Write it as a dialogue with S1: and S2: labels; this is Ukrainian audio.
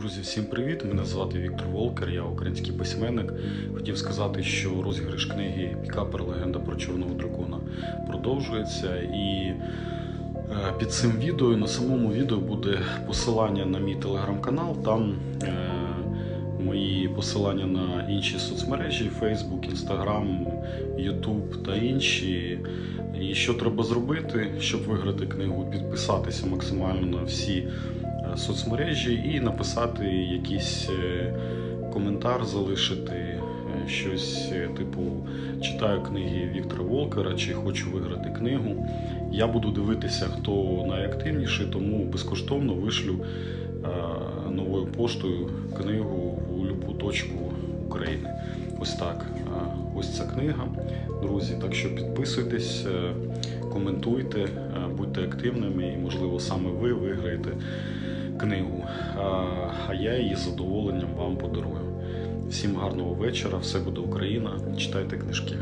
S1: Друзі, всім привіт! Мене звати Віктор Волкер, я український письменник. Хотів сказати, що розіграш книги Пікапер Легенда про Чорного дракона продовжується. І е, під цим відео, на самому відео буде посилання на мій телеграм-канал. Там е, мої посилання на інші соцмережі: Facebook, Instagram, YouTube та інші. І що треба зробити, щоб виграти книгу, підписатися максимально на всі соцмережі і написати якийсь е, коментар, залишити е, щось е, типу читаю книги Віктора Волкера чи хочу виграти книгу. Я буду дивитися, хто найактивніший, тому безкоштовно вишлю новою поштою книгу в будь-яку точку України. Ось так. Ось ця книга, друзі. Так що підписуйтесь, коментуйте, будьте активними і, можливо, саме ви виграєте книгу. А- я її з задоволенням вам подарую. Всім гарного вечора, все буде Україна. Читайте книжки.